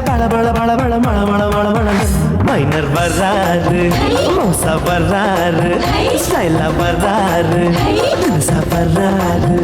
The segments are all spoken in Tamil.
கல பள பள பள பள மள மள மள மைனர் வர்றாரு மோசா வர்றாரு ஸ்டைலா வர்றாரு வர்றாரு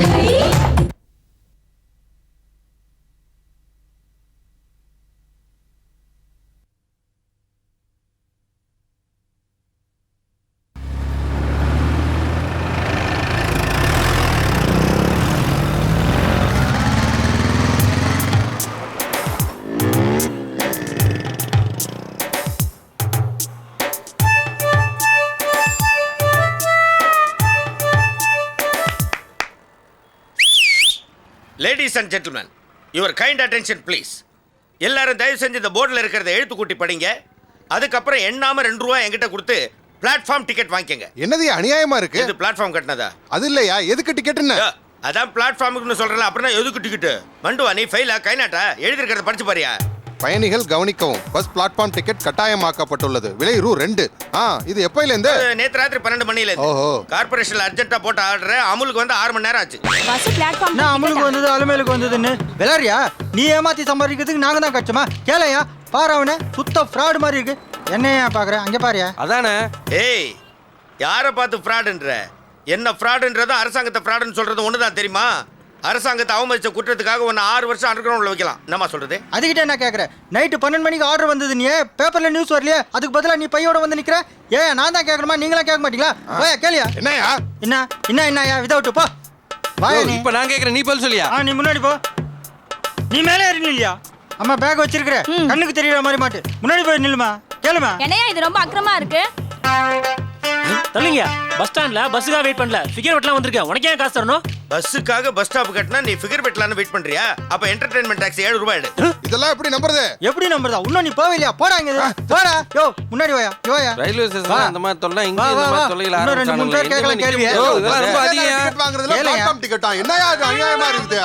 ladies and gentlemen your kind attention please எல்லாரும் தயவு செஞ்சு இந்த போர்டில் இருக்கிறத எழுத்து கூட்டி படிங்க. அதுக்கப்புறம் எண்ணாம ரெண்டு ரூபா என்கிட்ட கொடுத்து பிளாட்ஃபார்ம் டிக்கெட் வாங்கிக்கங்க. என்னது அநியாயமா இருக்கு? இது பிளாட்ஃபார்ம் கட்டினதா? அது இல்லையா? எதுக்கு டிக்கெட்னு யோ, அதான் பிளாட்ஃபார்முக்குன்னு சொல்றல அப்புறம் எதுக்கு டிக்கெட்டு மண்டுவா நீ ஃபெயிலா கைநாட்டா? எழுதிருக்கிறத படிச்சு பாரியா? பயணிகள் கவனிக்கவும். பஸ் பிளாட்ஃபார்ம் டிக்கெட் கட்டாயமாக்கப்பட்டுள்ளது. விலை ரூ. ரெண்டு. ஆ இது எப்பையில இருந்து நேத்து ராத்திரி பன்னெண்டு மணில இருந்து. ஓஹோ. கார்பரேஷன்ல அர்ஜென்ட்டா போட்ட ஆர்டர் அமுலுக்கு வந்து ஆறு மணி நேரம் ஆச்சு. பஸ் பிளாட்ஃபார்ம் நான் அமலுக்கு வந்தது அலுமேலுக்கு வந்ததுன்னு? விளாரியா நீ ஏமாத்தி சம்பாதிக்கிறதுக்கு நாங்க தான் கஷ்டமா? கேளையா? பாரு அவனை. சுத்த ஃப்ராடு மாதிரி இருக்கு. என்னையா பாக்குற அங்க பாரியா. அதானே? ஏய் யாரை பார்த்து ஃப்ராடுன்ற என்ன ஃப்ராடுன்றதும் அரசாங்கத்தை ஃப்ராடுன்னு சொல்றது ஒண்ணுதான் தெரியுமா? அரசாங்கத்தை அவமதிச்ச குற்றத்துக்காக உன்னை ஆறு வருஷம் அண்டர் கிரவுண்ட்ல வைக்கலாம். என்னம்மா சொல்றது? அதுகிட்ட என்ன கேக்குற? நைட்டு பன்னெண்டு மணிக்கு ஆர்டர் வந்தது நீ பேப்பர்ல நியூஸ் வரலையே. அதுக்கு பதிலா நீ பையோட வந்து நிக்கிற? ஏன் நான் தான் கேட்கணுமா நீங்களா கேட்க மாட்டீங்களா? போயா கேளியா? என்னையா என்ன? என்ன என்னயா விதவுட்டு போ. வாயா நீ. இப்ப நான் கேக்குறேன். நீ பதில் சொல்லியா? ஆ நீ முன்னாடி போ. நீ மேலே ஏறி இல்லையா அம்மா பேக் வச்சிருக்கிற. கண்ணுக்கு தெரியற மாதிரி மாட்டு. முன்னாடி போய் நில்லுமா? கேளுமா? என்னையா இது ரொம்ப அக்கிரமா இருக்கு. தள்ளுங்க. பஸ் ஸ்டாண்ட்ல பஸ்ஸுக்காக வெயிட் பண்ணல. ஃபிகர் வெட்டலாம் வந்திருக்கேன் உனக்கு ஏன் காசு தரணும்? பஸ்ஸுக்காக பஸ் ஸ்டாப் கட்டினா நீ ஃபிகர் பெட்டலான்னு வெயிட் பண்றியா? அப்ப என்டர்டைன்மெண்ட் டாக்ஸி ஏழு ரூபாய் எடு. இதெல்லாம் எப்படி நம்புறது? எப்படி நம்புறதா? இன்னும் நீ போவில்லையா போடா இங்க. போடா. யோ முன்னாடி வாயா. யோயா ரயில்வே. ஸ்டேஷன் அந்த மாதிரி தொல்லை இங்க இந்த மாதிரி. தொல்லைகள் இன்னும் ரெண்டு மூணு பேர் கேட்கலாம் கேள்வி. இதெல்லாம் ரொம்ப அதிகம். டிக்கெட் வாங்குறதுல? பிளாட்ஃபார்ம் டிக்கெட்டா என்னையா இது அநியாயமா இருக்குது?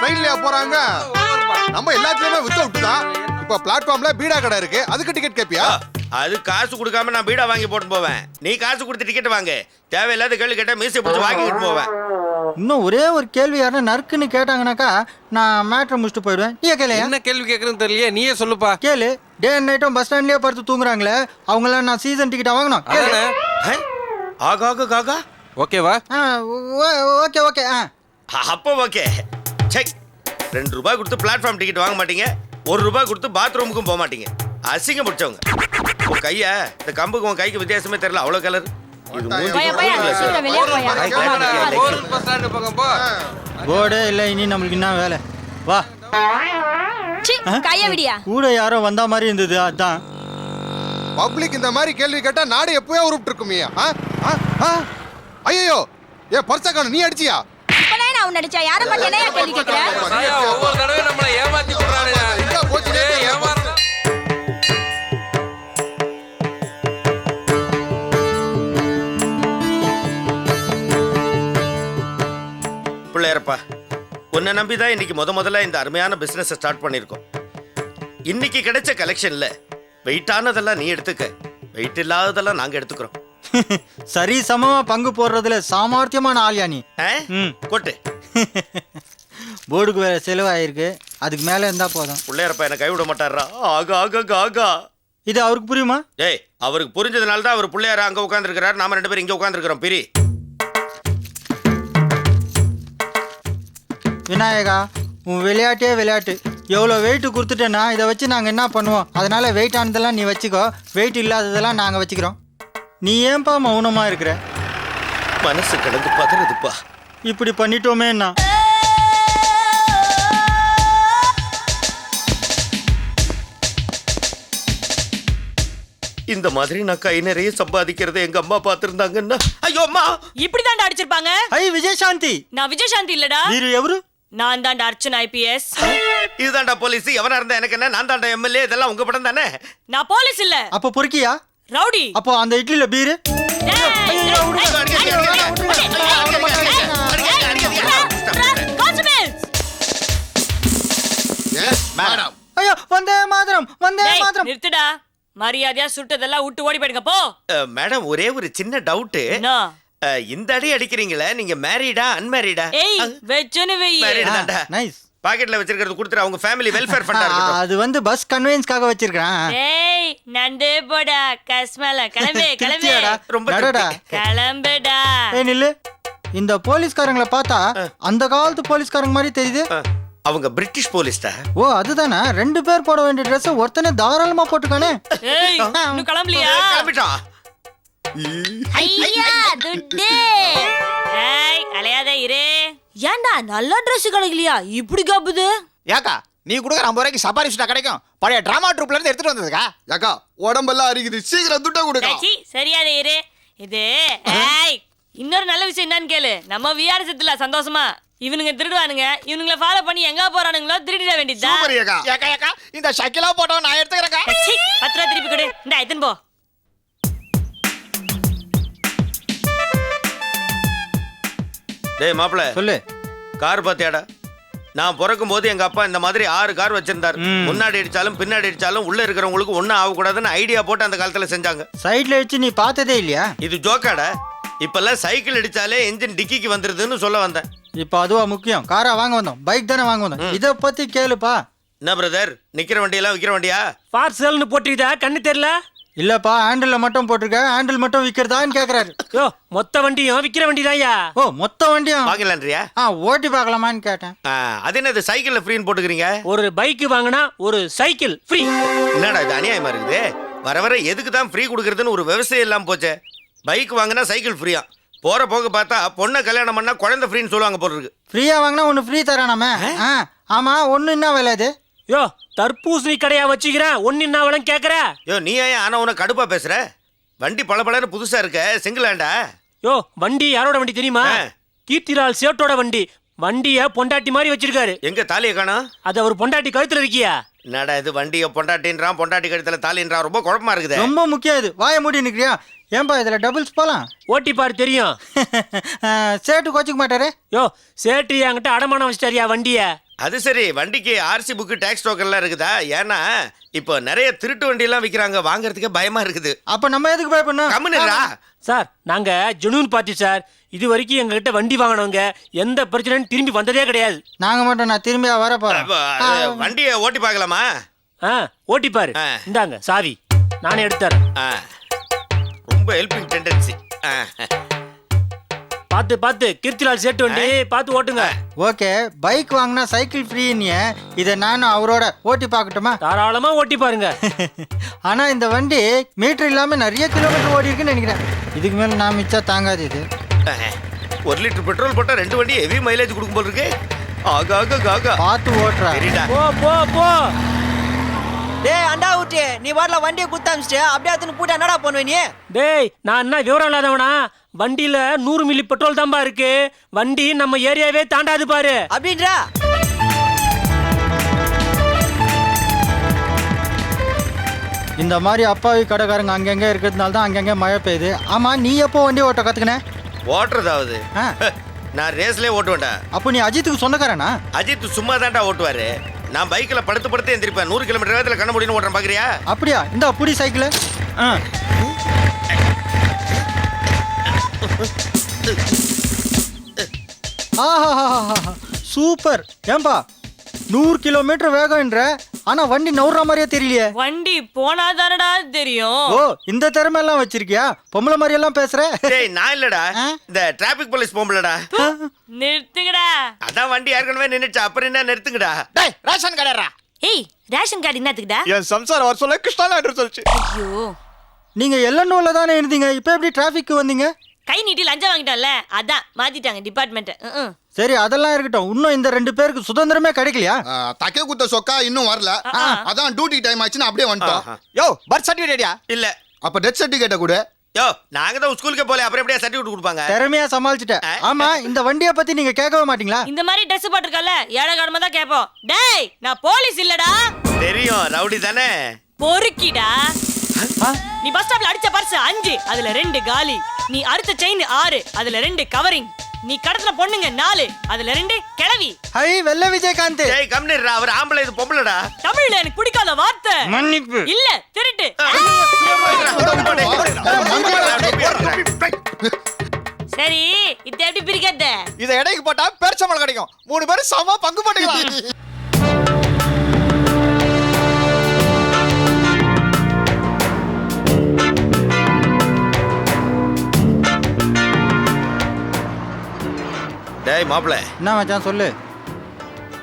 ட்ரெயின்லயா போறாங்க? நம்ம எல்லாத்துலயுமே வித்த விட்டுதான் இப்ப பிளாட்ஃபார்ம்ல பீடா கடை இருக்கு. அதுக்கு டிக்கெட் கேப்பியா? அது காசு கொடுக்காம நான் பீடா வாங்கி போட்டு போவேன். நீ காசு கொடுத்து டிக்கெட் வாங்கு. தேவையில்லாத கேள்வி கேட்டா மீசை பிடிச்சி வாங்கிட்டு போவேன். இன்னும் ஒரே ஒரு கேள்வி யாருன்னா நறுக்குன்னு கேட்டாங்கனாக்கா நான் மேட்ரை முடிச்சுட்டு போயிடுவேன். நீயே கேளையா என்ன கேள்வி கேக்குறேன்னு தெரியலையே நீயே சொல்லுப்பா. கேளு. டே அண்ட் நைட்டும் பஸ் ஸ்டாண்ட்லயே படுத்து தூங்குறாங்களே அவங்களாம் நான் சீசன் டிக்கெட்டா வாங்கணும். கேளு? ஆகா ஆகா காகா? ஓகேவா? ஆ ஓ- ஓகே ஓகே ஆ. அப்போ ஓகே. செக் ரெண்டு ரூபாய் கொடுத்து பிளாட்ஃபார்ம் டிக்கெட் வாங்க மாட்டீங்க. ஒரு ரூபாய் கொடுத்து பாத்ரூமுக்கும் போக மாட்டீங்க. அசிங்கம் பிடிச்சவங்க. உன் கைய இந்த கம்புக்கு உன் கைக்கு வித்தியாசமே தெரியல அவ்வளோ கலர் இது போர்டே இல்லை இனி நம்மளுக்கு என்ன வேலை? வா. சீ, கைய விடியா. கூட யாரோ வந்தா மாதிரி இருந்தது அதான். பப்ளிக் இந்த மாதிரி கேள்வி கேட்டா நாடு எப்பவே உருப்பிட்டு இருக்குமியா ஐயோ ஏ பர்சக்கான நீ அடிச்சியா? உன்னை அடிச்சா யாரை பார்த்து என்னையா கேள்வி கேட்கிற? ஒவ்வொரு தடவை நம்மளை ஏமாத்தி பிள்ளையரப்பா உன்னை நம்பி தான் இன்னைக்கு முத முதல்ல இந்த அருமையான பிசினஸ் ஸ்டார்ட் பண்ணியிருக்கோம். இன்னைக்கு கிடைச்ச கலெக்ஷன்ல வெயிட்டானதெல்லாம் நீ எடுத்துக்க. வெயிட் இல்லாததெல்லாம் நாங்க எடுத்துக்கிறோம். சரி சமமா பங்கு போடுறதுல சாமர்த்தியமான ஆள்யா நீ? ஆ? ம். கொட்டு போர்டுக்கு வேற செலவாயிருக்கு. அதுக்கு மேல இருந்தா போதும். பிள்ளையரப்பா என்ன கைவிட மாட்டாரா? ஆகா ஆகா ஆகா இது அவருக்கு புரியுமா? ஏய் அவருக்கு புரிஞ்சதுனால தான் அவர் பிள்ளையார அங்க உட்காந்துருக்கிறார் நாம ரெண்டு பேரும் இங்க உட்காந்துருக்கிறோம் பிரி. விநாயகா உன் விளையாட்டே விளையாட்டு. எவ்வளோ வெயிட் கொடுத்துட்டேன்னா இதை வச்சு நாங்கள் என்ன பண்ணுவோம்? அதனால வெயிட் ஆனதெல்லாம் நீ வச்சுக்கோ. வெயிட் இல்லாததெல்லாம் நாங்கள் வச்சுக்கிறோம். நீ ஏன்பா மௌனமாக இருக்கிற? மனசு கிடந்து பதறதுப்பா. இப்படி பண்ணிட்டோமே பண்ணிட்டோமேண்ணா. இந்த மாதிரி நான் கை நிறைய சம்பாதிக்கிறத எங்க அம்மா பாத்திருந்தாங்கன்னா ஐயோ அம்மா! இப்படிதான்டா அடிச்சிருப்பாங்க. ஐ விஜயசாந்தி! நான் விஜயசாந்தி இல்லடா. நீரு எவரு? நான் தான்டா அர்ச்சனா ஐபிஎஸ் இதுதாண்டா போலீஸ். எவனா இருந்தா எனக்கு என்ன? நான் தான்டா எம்எல்ஏ. இதெல்லாம் உங்க படம் தானே? நான் போலீஸ் இல்ல. அப்ப பொறுக்கியா? ரவுடி. அப்போ அந்த இட்லியில பீரு? வந்தே மாதரம் வந்தே டேய், மாதரம். நிறுத்துடா. மரியாதையா சுட்டதெல்லாம் விட்டு ஓடி போயிடுங்க போ. அஹ், மேடம் ஒரே ஒரு சின்ன டவுட் என்ன? இந்த அடி அடிக்கிறீங்களே நீங்க மேரிடா அன்மேரிடா? ஏய் வெச்சுன்னு வெய்யி. மேரிடு தான்டா. நைஸ் பாக்கெட்ல வச்சிருக்கிறது கொடுத்துரு அவங்க ஃபேமிலி வெல்ஃபேர் ஃபண்டா இருக்கட்டும். அது வந்து பஸ் கன்வீனியன்ஸ்க்காக வச்சிருக்கேன் டேய் நண்டு போடா கஸ்மல கிளம்பு கிளம்பு. திருப்தியாடா. ரொம்ப நடடா. கிளம்புடா. ஏய் நில்லு. இந்த போலீஸ்காரங்களை பார்த்தா அந்த காலத்து போலீஸ்காரங்க மாதிரி தெரியுது. அவங்க பிரிட்டிஷ் போலீஸ்டா ஓ அதுதானே? ரெண்டு பேர் போட வேண்டிய ட்ரெஸ் ஒருத்தனே தாராளமா போட்டுக்கானே? ஏய் இன்னும் கிளம்பலையா? கிளம்பிட்டான் ஐயா துட்டு. ஏய் அலையாத இரு. ஏன்டா நல்ல Dress கிடைக்கலையா இப்படி காப்புது? ஏக்கா நீ கொடுக்குற ஐம்பது ரூபாய்க்கு சபாரி சுட்டா கிடைக்கும். பழைய டிராமா ட்ரூப்ல இருந்து எடுத்துட்டு வந்ததுக்கா? ஏக்கா உடம்பெல்லாம் அரிக்குது. சீக்கிரம் துட்ட கொடுக்கா. சி சரியாத இரு. இது ஏய் இன்னொரு நல்ல விஷயம் என்னன்னு கேளு. நம்ம விஆர் செத்துல சந்தோஷமா. இவனுங்க திருடுவானுங்க. இவனுங்கள ஃபாலோ பண்ணி எங்க போறானுங்களோ திருடிட வேண்டியதுதான். சூப்பர் ஏக்கா ஏக்கா ஏக்கா இந்த ஷக்கிலா போட்டோ நான் எடுத்துக்கிறேக்கா சி, பத்து ரூபா திருப்பி கொடு. இந்த எத்தன் போ. டேய் மாப்பிள சொல்லு. கார் பாத்தியாடா? நான் பிறக்கும் போது எங்க அப்பா இந்த மாதிரி ஆறு கார் வச்சிருந்தாரு. முன்னாடி அடிச்சாலும் பின்னாடி அடிச்சாலும் உள்ள இருக்கிறவங்களுக்கு ஒன்னும் ஆகக்கூடாதுன்னு ஐடியா போட்டு அந்த காலத்துல செஞ்சாங்க. சைட்ல வச்சு நீ பார்த்ததே இல்லையா? இது ஜோக்காடா. இப்பெல்லாம் சைக்கிள் அடிச்சாலே என்ஜின் டிக்கிக்கு வந்துருதுன்னு சொல்ல வந்தேன். இப்போ அதுவா முக்கியம். காரா வாங்க வந்தோம். பைக் தானே வாங்க வந்தோம். இத பத்தி கேளுப்பா. என்ன பிரதர் நிக்கிற வண்டியெல்லாம் விக்கிற வண்டியா? ஃபார் சேல்னு போட்டிருக்கா கண்ணு தெரியல? இல்லப்பா ஹேண்டில் மட்டும் போட்டிருக்க. ஹேண்டில் மட்டும் விக்கிறதான்னு கேக்குறாரு. யோ மொத்த வண்டியும் விக்கிற வண்டி ஓ மொத்த வண்டியும்? வாங்கலான்றியா? ஆ ஓட்டி பார்க்கலாமான்னு கேட்டேன். அது என்னது சைக்கிள்ல ஃப்ரீன்னு போட்டுக்கிறீங்க? ஒரு பைக் வாங்கினா ஒரு சைக்கிள் ஃப்ரீ என்னடா இது அநியாயமா இருக்குது? வர வர எதுக்கு தான் ஃப்ரீ கொடுக்கறதுன்னு ஒரு விவசாயம் இல்லாம போச்சே. பைக் வாங்கினா சைக்கிள் ஃப்ரீயா போற போக பார்த்தா பொண்ணை கல்யாணம் பண்ணா குழந்தை ஃப்ரீன்னு சொல்லுவாங்க போல இருக்கு. ஃப்ரீயா வாங்கினா ஒன்று ஃப்ரீ தரானாமே ஆ? ஆமா ஒன்று என்ன விலை அது யோ தர்பூசணி கடையா வச்சுக்கிறேன் ஒன்னு என்ன வேணும் கேக்குற? யோ நீ ஏன் ஆனா உன கடுப்பா பேசுற? வண்டி பளபளன்னு புதுசா இருக்க சிங்கிள் ஹேண்டா யோ வண்டி யாரோட வண்டி தெரியுமா. கீர்த்திலால் சேட்டோட வண்டி. வண்டிய பொண்டாட்டி மாதிரி வச்சிருக்காரு. எங்க தாலியை காணோம்? அது அவர் பொண்டாட்டி கழுத்துல இருக்கியா? என்னடா இது வண்டியை பொண்டாட்டின்றான் பொண்டாட்டி கழுத்துல தாலின்றான் ரொம்ப குழப்பமா இருக்குது. ரொம்ப முக்கியம் இது. வாயை மூடி நிற்கிறியா ஏன்பா இதில் டபுள்ஸ் போகலாம் ஓட்டி பாரு தெரியும். சேட்டு கோச்சிக்க மாட்டாரு? யோ சேட்டு என்கிட்ட அடமானம் வச்சிட்டாரியா வண்டிய? அது சரி வண்டிக்கு ஆர்சி புக்கு டேக்ஸ் டோக்கன்லாம் இருக்குதா? ஏன்னா இப்போ நிறைய திருட்டு வண்டியெல்லாம் விற்கிறாங்க வாங்குறதுக்கே பயமா இருக்குது. அப்போ நம்ம எதுக்கு பயப்படணும்? கம்முனுடா சார் நாங்க ஜெனூன் பார்ட்டி சார். இது வரைக்கும் எங்ககிட்ட வண்டி வாங்கினவங்க எந்த பிரச்சனையும் திரும்பி வந்ததே கிடையாது. நாங்கள் மட்டும் நான் திரும்பியா வர அப்ப, அது, போகிறேன் வண்டியை ஓட்டி பார்க்கலாமா? ஆ ஓட்டி பாரு. ஆ. இந்தாங்க சாவி. நானே எடுத்துறேன் ஆ. ரொம்ப ஹெல்பிங் டெண்டன்சி பார்த்து பார்த்து கீர்த்திலால் சேட்டு வண்டி பார்த்து ஓட்டுங்க. ஓகே. பைக் வாங்கினா சைக்கிள் ஃப்ரீன்னு இதை நானும் அவரோட ஓட்டி பார்க்கட்டுமா? தாராளமா ஓட்டி பாருங்க. ஆனால் இந்த வண்டி மீட்டர் இல்லாமல் நிறைய கிலோமீட்டர் ஓடி இருக்குன்னு நினைக்கிறேன். இதுக்கு மேலே நான் மிச்சா தாங்காது இது. ஒரு லிட்டர் பெட்ரோல் போட்டா ரெண்டு வண்டி ஹெவி மைலேஜ் கொடுக்கும் போல இருக்கு. ஆகா ஆகா ஆகா பார்த்து ஓட்டுறா. போ போ போ. டேய் அண்டா ஊட்டி நீ வரல வண்டியை குத்தாமிச்சிட்டு அப்படியே அதுன்னு போட்டு என்னடா பண்ணுவ நீ? டேய் நான் என்ன விவரம் இல்லாதவனா? வண்டியில நூறு மில்லி பெட்ரோல் தான்பா இருக்கு. வண்டி நம்ம ஏரியாவே தாண்டாது பாரு. அப்படின்றா? இந்த மாதிரி அப்பாவி கடைக்காரங்க அங்கங்கே இருக்கிறதுனால தான் அங்கங்கே மழை பெய்யுது. ஆமாம் நீ எப்போ வண்டி ஓட்ட கற்றுக்கின ஓட்டுறதாவது. ஆ. நான் ரேஸ்லயே ஓட்டுவேன்டா. அப்போ நீ அஜித்துக்கு சொந்தக்காரனா? அஜித் சும்மா தான்டா ஓட்டுவாரு. நான் பைக்ல படுத்து படுத்து எந்திரிப்பேன். நூறு கிலோமீட்டர் வேகத்துல கண்ண முடின்னு ஓட்டுறேன் பாக்குறியா? அப்படியா? இந்த புடி சைக்கிள். ஆ. சூப்பர். ஏன்பா நூறு கிலோமீட்டர் வேகம்ன்ற ஆனா வண்டி நவுற மாதிரியே தெரியலையே. வண்டி போனா தானடா தெரியும். ஓ இந்த திறமை எல்லாம் வச்சிருக்கியா? பொம்பளை மாதிரி எல்லாம் பேசுற? டேய் நான் இல்லடா? இந்த டிராபிக் போலீஸ் போம்பலடா நிறுத்துங்கடா. அதான் வண்டி ஏற்கனவே நின்னுச்சு. அப்புறம் என்ன நிறுத்துங்கடா. டேய் ரேஷன் கடையறா ஏய் ரேஷன் கார்டு என்னத்துக்குடா என் சம்சாரம் வர சொல்ல கிருஷ்ணா சொல்லுச்சு. ஐயோ. நீங்க எல்லனூர்ல தானே இருந்தீங்க. இப்போ எப்படி டிராஃபிக் வந்தீங்க? கை நீட்டி லஞ்சம் வாங்கிட்டோம்ல அதான் மாத்திட்டாங்க டிபார்ட்மெண்ட் சரி அதெல்லாம் இருக்கட்டும். இன்னும் இந்த ரெண்டு பேருக்கு சுதந்திரமே கிடைக்கலையா? தக்கே குத்த சொக்கா இன்னும் வரல. அதான் டியூட்டி டைம் ஆச்சுன்னு அப்படியே வந்துட்டோம். யோ பர்த் சர்டிஃபிகேட்யா இல்ல. அப்ப டெத் சர்டிஃபிகேட்டை கொடு. யோ நாங்க தான் ஸ்கூலுக்கே போல அப்புறம் எப்படியா சர்டிஃபிகேட் கொடுப்பாங்க? திறமையா சமாளிச்சுட்டேன் ஆமா இந்த வண்டியை பத்தி நீங்க கேட்கவே மாட்டீங்களா? இந்த மாதிரி ட்ரெஸ் போட்டிருக்கல ஏழை தான் கேட்போம். டேய் நான் போலீஸ் இல்லடா. தெரியும் ரவுடி தானே. பொறுக்கிடா? நீ பஸ் ஸ்டாப்ல அடிச்ச பர்ஸ் அஞ்சு அதுல ரெண்டு காலி. நீ அறுத்த செயின் ஆறு அதுல ரெண்டு கவரிங் நீ கடத்தின பொண்ணுங்க நாலு அதுல ரெண்டு கிளவி ஹை வெள்ள விஜயகாந்த். டேய் கம்னிடுறா அவர் ஆம்பளை இது பொம்பளைடா. தமிழ்ல எனக்கு பிடிக்காத வார்த்தை. மன்னிப்பு. இல்ல திருட்டு. சரி இத எப்படி பிரிக்காத இதை இடைக்கு போட்டா பேரிச்சம்பளம் கிடைக்கும். மூணு பேரும் சம பங்கு போட்டுக்கலாம் டேய் மாப்பிள. என்ன மச்சான் சொல்லு.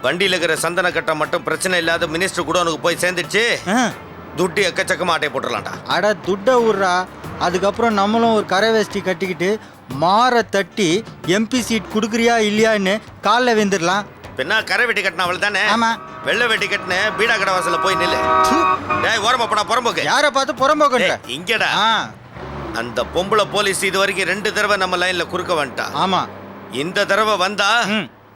வண்டியில இருக்கிற சந்தன கட்டை மட்டும் பிரச்சனை இல்லாத மினிஸ்டர் கூட உனக்கு போய் சேர்ந்துச்சு ஆ. துட்டு எக்கச்சக்கமா ஆட்டை போட்டுடலாம்டா. அட துட்ட விட்றா அதுக்கப்புறம் நம்மளும் ஒரு கரை வேஷ்டி கட்டிக்கிட்டு மாற தட்டி எம்பி சீட் கொடுக்குறியா இல்லையான்னு காலில் வெந்துடலாம் பின்ன கரை வெட்டி கட்டின அவள் தானே? ஆமா. வெள்ளை வெட்டி கட்டின பீடா கடை வாசல்ல போய் நில்லு. டேய் ஓரமா போடா புறம்போக்கு யாரை பார்த்து புறம்போக்கன்ற டேய், இங்கடா. அந்த பொம்பளை போலீஸ் இது வரைக்கும் ரெண்டு தடவை நம்ம லைன்ல குறுக்க வந்துட்டா. ஆமா. இந்த தடவை வந்தா.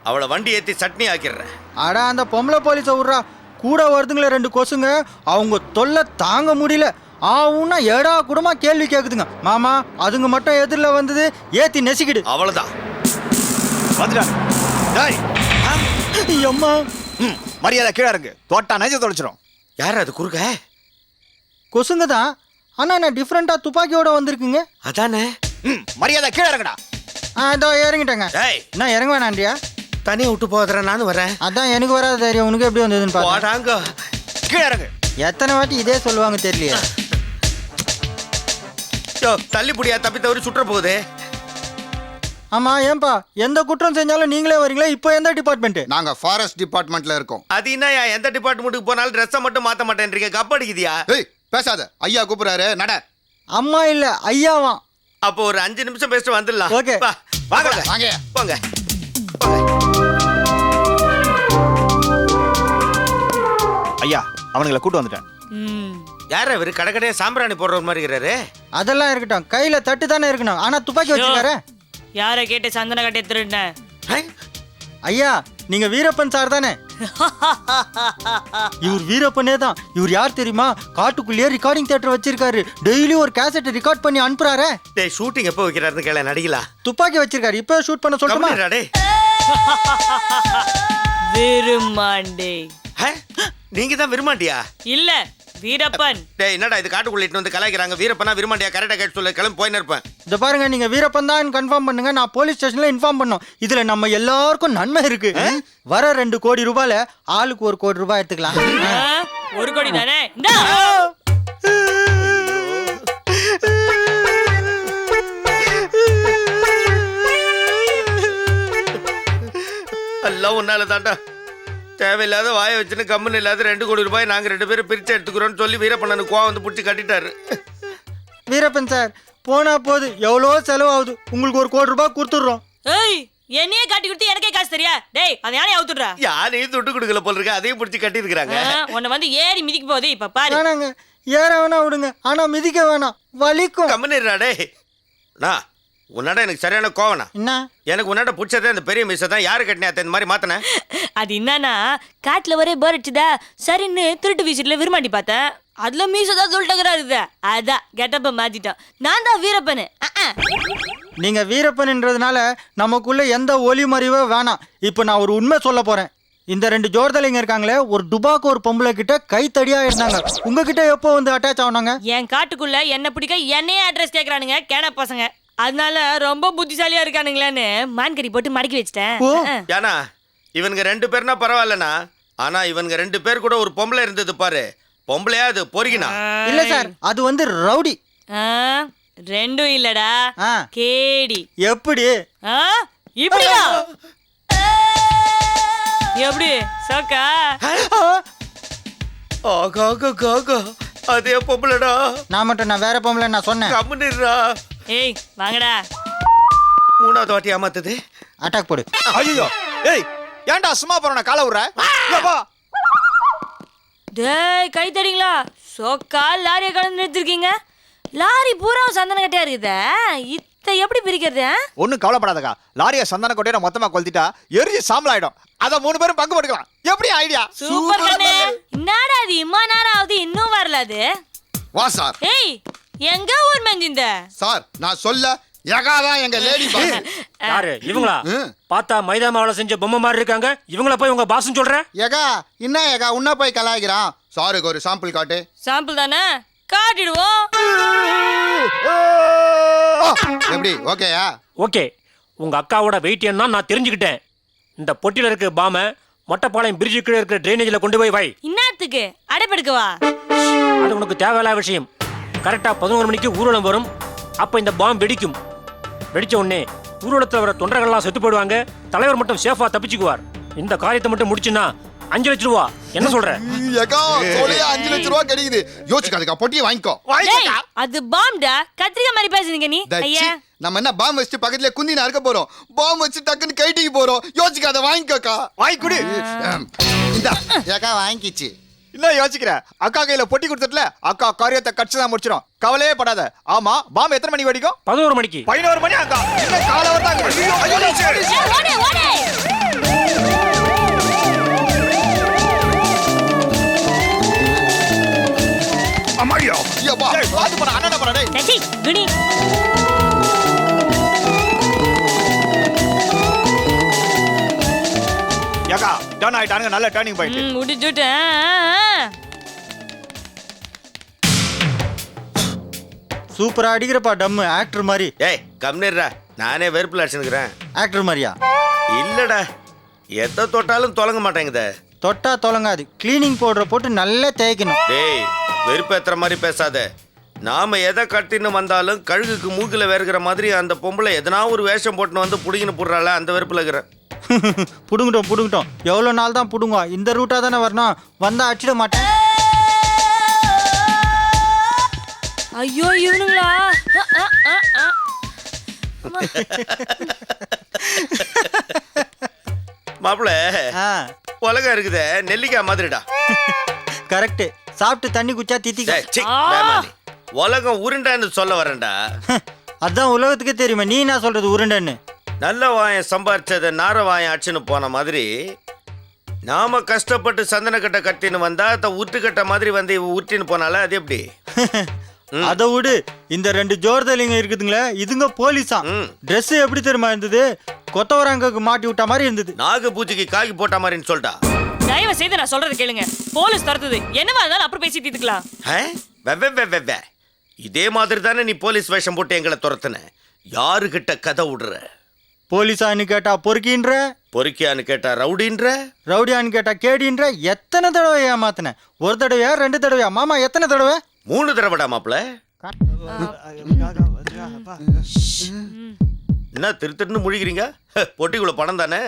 அவளை வண்டி ஏத்தி சட்னி ஆக்கிடுறேன். அட அந்த பொம்பளை போலீஸை விட்றா. கூட வருதுங்களே ரெண்டு கொசுங்க. அவங்க தொல்லை தாங்க முடியல. ஆவுன்னா ஏடா கூடமா கேள்வி கேக்குதுங்க. மாமா அதுங்க மட்டும் எதிரில் வந்தது ஏத்தி நெசிக்கிடு. அவ்வளவுதான். வந்துட்டாங்க டேய். அம்மா. ம், மரியாதை கீழே இருக்கு தோட்டா நெஞ்சு தொலைச்சிரும். யார் அது குறுக்க கொசுங்க தான். ஆனால் நான் டிஃப்ரெண்ட்டாக துப்பாக்கியோட வந்திருக்குங்க? அதானே? ம், மரியாதை கீழே இறங்குடா. ஆ இதோ இறங்கிட்டேங்க. டேய். என்ன இறங்க வேணாண்டியா தனியா விட்டு போதுற நானும் வரேன். அதான் எனக்கு வராத தைரியம். உனக்கு எப்படி வந்ததுன்னு போடாங்க. கீழே இறங்கு. எத்தனை வாட்டி இதே சொல்லுவாங்க தெரியலையே. யோ தள்ளி புடியா தப்பி தவறி சுற்ற போகுது. ஆமா ஏன்பா? எந்த குற்றம் செஞ்சாலும் நீங்களே வரீங்களா? இப்போ எந்த டிபார்ட்மெண்ட் நாங்க ஃபாரஸ்ட் டிபார்ட்மெண்ட்ல இருக்கோம். அது என்னய்யா எந்த டிபார்ட்மெண்ட்டுக்கு போனாலும் ட்ரெஸ்ஸை மட்டும் மாத்த மாட்டேன்றீங்க. கப் அடிக்குதியா? ஏய் பேசாத. ஐயா கூப்பிடுறாரு. நட. அம்மா இல்ல ஐயாவாம். அப்போ ஒரு அஞ்சு நிமிஷம் பேசிட்டு வந்துடலாம். வா, வாங்க வாங்க. போங்க. ஐயா அவனுங்களை கூட்டு வந்துட்டேன். ம். யார் அவரு கடைக்கடையா சாம்பிராணி போடுற மாதிரி இருக்கிறாரு. அதெல்லாம் இருக்கட்டும். கையில தட்டு தானே இருக்கணும். ஆனா துப்பாக்கி வச்சிருக்காரு. யாரை கேட்டு சந்தன கட்டை திருடின? ஹை, ஐயா நீங்க வீரப்பன் சார் தானே? இவர் வீரப்பனே தான். இவர் யார் தெரியுமா? காட்டுக்குள்ளேயே ரெக்கார்டிங் தியேட்டர் வச்சிருக்காரு. டெய்லி ஒரு கேசட் ரெக்கார்ட் பண்ணி அனுப்புறாரே. டேய் ஷூட்டிங் எப்போ வைக்கிறாருன்னு கேள நடிகளா துப்பாக்கி வச்சிருக்காரு. இப்போ ஷூட் பண்ண கம்முனுடா, டேய். விருமாண்டே ஹை, நீங்க தான் விரும்மாண்டியா? இல்ல. வீரப்பன். டேய் என்னடா இது காட்டுக்குள்ள இட்டு வந்து கலாய்க்கிறாங்க? வீரப்பனா விரும்மாண்டியா கரெக்டா கேட்டு சொல்லு கிளம்பி போயின்னு இருப்பேன் இந்த பாருங்க நீங்க வீரப்பன் தான் கன்ஃபார்ம் பண்ணுங்க. நான் போலீஸ் ஸ்டேஷன்ல இன்ஃபார்ம் பண்ணோம். இதுல நம்ம எல்லாருக்கும் நன்மை இருக்கு. வர ரெண்டு கோடி ரூபாயில ஆளுக்கு ஒரு கோடி ரூபாய் எடுத்துக்கலாம். ஒரு கோடி தானே? இந்தா! எல்லாம் உன்னால தாண்டா தேவையில்லாத வாயை வச்சுன்னு கம்முன்னு இல்லாத ரெண்டு கோடி ரூபாய் நாங்க ரெண்டு பேரும் பிரிச்சு எடுத்துக்கிறோம்னு சொல்லி வீரப்பண்ணனுக்கு கோவம் வந்து பிடிச்சி கட்டிட்டாரு. வீரப்பன் சார் போனா போது எவ்வளோ செலவாகுது. உங்களுக்கு ஒரு கோடி ரூபாய் கொடுத்துட்றோம். ஏய் என்னையே காட்டி கொடுத்து எனக்கே காசு தெரியா? டேய் அதை யாரையும் அவுத்துடுறா? யாரையும் துட்டு கொடுக்கல போல இருக்கு. அதையும் பிடிச்சி கட்டியிருக்கிறாங்க. உன்னை வந்து ஏறி மிதிக்க போகுது இப்ப பாரு. வேணாங்க. ஏற வேணா விடுங்க. ஆனா மிதிக்க வேணாம். வலிக்கும். கம்முன்னு டே நான் உன்னாட எனக்கு சரியான கோவனா என்ன? எனக்கு உன்னாட பிடிச்சதே அந்த பெரிய மிஸ் தான். யாரு கட்டினா இந்த மாதிரி மாத்தினேன் அது என்னன்னா காட்டுல ஒரே போர் அடிச்சுதா சரின்னு திருட்டு வீசிட்டுல விரும்மாண்டி பார்த்தேன். அதுல மீச தான் சொல்லிட்டங்கிறா இருக்குது அதான் கெட்டப்ப மாத்திட்டான் நான் தான் வீரப்பனு. நீங்க வீரப்பன்ன்றதுனால நமக்குள்ள எந்த ஒலி மறைவோ வேணாம். இப்போ நான் ஒரு உண்மை சொல்ல போறேன். இந்த ரெண்டு ஜோர்தலைங்க இருக்காங்களே ஒரு டுபாக்கு ஒரு பொம்பளை கிட்ட கைத்தடியா இருந்தாங்க. உங்ககிட்ட எப்போ வந்து அட்டாச் ஆனாங்க என் காட்டுக்குள்ள என்ன பிடிக்க என்னையே அட்ரஸ் கேக்குறானுங்க கேன பசங்க. அதனால ரொம்ப புத்திசாலியா இருக்கானுங்களேன்னு மான்கறி போட்டு மடக்கி வச்சிட்டேன். ஏன்னா இவனுங்க ரெண்டு பேர்னா பரவாயில்லண்ணா. ஆனா இவனுங்க ரெண்டு பேர் கூட ஒரு பொம்பளை இருந்தது பாரு. பொம்பளையா அது? பொறுகினா இல்ல சார் அது வந்து ரவுடி. ரெண்டும் இல்லடா. ஆ. கேடி. எப்படி? இப்படியா? எப்படி? சோக்கா? ஆகா ஆகா ஆகா அதே பொம்பளைடா. நான் மட்டும் நான் வேற பொம்பளை நான் சொன்னேன். கம்முன்னுடா ஏய் வாங்கடா. மூணாவது வாட்டி ஏமாத்துது. அட்டாக் போடு. ஐயோ ஏய் ஏன்டா சும்மா போறன காலை விடுற இங்க வா. டேய் கை தடிங்களா? சோக்கா லாரியை கலந்து நிறுத்திருக்கீங்க. லாரி பூரா சந்தன கட்டியா இருக்குதே இத்த எப்படி பிரிக்கிறது? ஒன்றும் கவலைப்படாதக்கா. லாரியை சந்தன கொட்டையில மொத்தமா கொளுத்திட்டா எரிஞ்சு சாம்பல் ஆயிடும் அதை மூணு பேரும் பங்கு போட்டுக்கலாம். எப்படி ஐடியா? சூப்பர் கண்ணு. என்னடா அது இம்மா நேரம் ஆகுது இன்னும் வரல அது. வா சார். ஏய் எங்க ஊர் மெஞ்சிந்த? சார் நான் சொல்ல யகா தான் எங்க லேடி பாஸ் யாரு? இவங்களா. பார்த்தா மைதா மாவுல செஞ்ச பொம்மை மாதிரி இருக்காங்க. இவங்கள போய் உங்க பாஸ்ன்னு சொல்ற? யகா என்ன யகா உன்ன போய் கலாய்க்கிறான். சாருக்கு ஒரு சாம்பிள் காட்டு. சாம்பிள் தானே? காட்டிடுவோம். எப்படி? ஓகேயா ஓகே. உங்க அக்காவோட வெயிட் என்ன நான் தெரிஞ்சுக்கிட்டேன். இந்த பொட்டியில இருக்க பாம மொட்டைப்பாளையம் பிரிட்ஜு கீழே இருக்கிற ட்ரைனேஜில் கொண்டு போய் வை. இன்னத்துக்கு அடைப்பெடுக்கவா அது உனக்கு தேவையில்லாத விஷயம். கரெக்டா பதினோரு மணிக்கு ஊர்வலம் வரும். அப்ப இந்த பாம் வெடிக்கும். வெடிச்ச உடனே ஊர்வலத்தில் வர தொண்டர்கள்லாம் செத்து போயிடுவாங்க. தலைவர் மட்டும் சேஃபா தப்பிச்சுக்குவார். இந்த காரியத்தை மட்டும் முடிச்சுன்னா அஞ்சு லட்ச ரூபா. என்ன சொல்ற? அஞ்சு லட்சம் ரூபா கிடைக்குது. யோசிக்காதுக்கா பொட்டியை வாங்கிக்கோ. அது பாம்டா. கத்திரிக்காய் மாதிரி பேசுறீங்க நீ. ஐயா. நம்ம என்ன பாம் வச்சுட்டு பக்கத்துல குந்தி இருக்க போறோம். பாம் வச்சு டக்குன்னு கைட்டிக்கு போறோம். யோசிக்காத வாங்கிக்கோக்கா வாங்கி கொடு. இந்த. யகா வாங்கிக்கிச்சு. என்ன யோசிக்கிற? அக்கா கையில பொட்டி கொடுத்துட்டுல அக்கா காரியத்தை கட்சி தான் முடிச்சிடும் கவலையே படாத. ஆமா பாம் எத்தனை மணிக்கு வெடிக்கும்? பதினோரு மணிக்கு. பதினோரு மணி அக்கா. என்ன காலை தான் அம்மாடியோ. பார்த்து போற அண்ணன் போற டேய். டச்சி டர்ன் ஆயிட்டானுங்க நல்ல டர்னிங் பாயிண்ட் ம் முடிச்சுட்டு சூப்பரா அடிக்கிறப்பா டம்மு ஆக்டர் மாதிரி. ஏய் கம்னிடுறா நானே வெறுப்பில் அடிச்சுனுக்கிறேன் ஆக்டர் மாதிரியா? இல்லடா எதை தொட்டாலும் தொலங்க மாட்டேங்குதே. தொட்டா தொலங்காது. க்ளீனிங் பவுடரை போட்டு நல்லா தேய்க்கணும். டேய் வெறுப்பேத்துற மாதிரி பேசாத. நாம எதை கட்டின்னு வந்தாலும் கழுகுக்கு மூக்கில் வேறுகிற மாதிரி அந்த பொம்பளை எதனா ஒரு வேஷம் போட்டுன்னு வந்து புடிங்கின்னு போடுறாள் அந்த வெறுப்பில் இருக்கிறேன் புடுங்கட்டும் புடுங்கட்டும். எவ்வளோ நாள் தான் புடுங்க இந்த ரூட்டாக தானே வரணும்? வந்தா அடிச்சிட மாட்டேன். ஐயோ இவனுங்களா. மாப்பிள்ள ஆ. உலகம் இருக்குதே நெல்லிக்காய் மாதிரிடா. கரெக்டு சாப்பிட்டு தண்ணி குச்சா பேமாலி. உலகம் உருண்டான்னு சொல்ல வரேன்டா. அதான் உலகத்துக்கே தெரியுமா. நீ என்ன சொல்றது உருண்டைன்னு? நல்ல வாயம் சம்பாரிச்சதை நார வாயம் அடிச்சுன்னு போன மாதிரி நாம கஷ்டப்பட்டு சந்தனக்கட்டை கட்டின்னு வந்தா த உருட்டுக்கட்டை மாதிரி வந்து உருட்டின்னு போனால அது எப்படி? அதை விடு. இந்த ரெண்டு ஜோர்தலிங்க இருக்குதுங்களே இதுங்க போலீஸா. Dress எப்படி தெரியுமா இருந்தது? கொத்தவரங்குக்கு மாட்டி விட்ட மாதிரி இருந்தது. நாக பூச்சிக்கு காக்கி போட்ட மாதிரின்னு சொல்லிட்டா. தயவு செய்து நான் சொல்றது கேளுங்க. போலீஸ் துரத்துது. என்னவா இருந்தாலும் அப்புறம் பேசி தீர்த்துக்கலாம் ஆ? வெ, வெ, வெ, வெ, வெ. இதே மாதிரி தானே நீ போலீஸ் வேஷம் போட்டு எங்களை துரத்துன. யாருகிட்ட கதை விடுற? போலீஸான்னு கேட்டா பொறுக்கின்ற? பொறுக்கியான்னு கேட்டா ரவுடின்ற? ரவுடியான்னு கேட்டா கேடின்ற? எத்தனை தடவை ஏமாத்தின? ஒரு தடவையா ரெண்டு தடவையா? மாமா எத்தனை தடவை? மூணு தடவைடா மாப்ள என்ன திரு திருன்னு முழிக்கிறீங்க? ஹ, பொட்டிக்குள்ள பணம் தானே?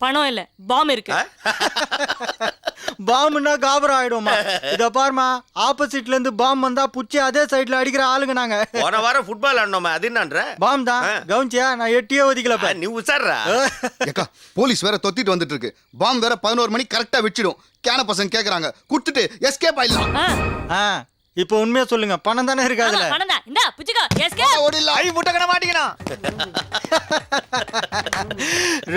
பணம் இல்ல பாம் இருக்கு? பாம்புனா காபரம் ஆயிடுமா இத பாருமா ஆப்போசிட்ல இருந்து பாம்பு வந்தா புடிச்சு அதே சைடுல அடிக்கிற ஆளுங்க நாங்க. போன வாரம் ஃபுட்பால் ஆடணுமே? அது என்னன்ற? பாம் தான். கவுன்சியா நான் எட்டியே ஒதுக்கல ஆ, நீ உசாரா ஏக்கா போலீஸ் வேற தொத்திட்டு வந்துட்டு இருக்கு பாம் வேற பதினோரு மணி கரெக்டா வச்சிடும். கேன பசங்க கேக்குறாங்க. கொடுத்துட்டு எஸ்கேப் ஆயிடலாம். இப்போ உண்மையா சொல்லுங்க பணம் தானே இருக்கு அதுல? ஆமா, பணம் தான். இந்தா புச்சுக்கோ எஸ்கே ஓடிடலாம். ஐ முட்டை கண மாட்டீங்கண்ணா.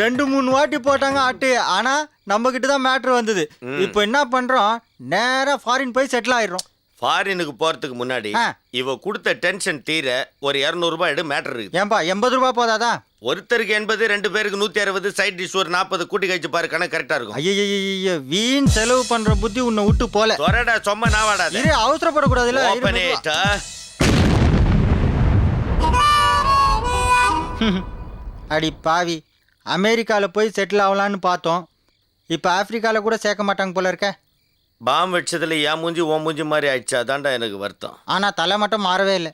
ரெண்டு மூணு வாட்டி போட்டாங்க அட்டு ஆனா நம்ம கிட்ட தான் மேட்ரு வந்தது. இப்போ என்ன பண்றோம்? நேரா ஃபாரின் போய் செட்டில் ஆயிடுறோம். ஃபாரினுக்கு போறதுக்கு முன்னாடி. இவ கொடுத்த டென்ஷன் தீர ஒரு 200 ரூபாய் எடு மேட்டர் இருக்குது ஏன்பா எண்பது ரூபாய் போதாதா? ஒருத்தருக்கு எண்பது ரெண்டு பேருக்கு நூத்தி அறுபது சைட் டிஷ் ஒரு நாற்பது கூட்டி கழிச்சு பாரு கணக்கு கரெக்டா இருக்கும். ஐயய்யய்ய வீண் செலவு பண்ற புத்தி உன்னை விட்டு போல. தொரடா சொம்ம நாவாடாத இரு அவசரப்படக்கூடாதுல்ல ஓப்பன். இட் அடி பாவி அமெரிக்காவில் போய் செட்டில் ஆகலான்னு பார்த்தோம். இப்போ ஆப்பிரிக்காவில் கூட சேர்க்க மாட்டாங்க போல இருக்க. பாம் வச்சதுல என் மூஞ்சி ஓ மூஞ்சி மாதிரி ஆயிடுச்சு. அதான்டா எனக்கு வருத்தம். ஆனால் தலை மட்டும் மாறவே இல்லை.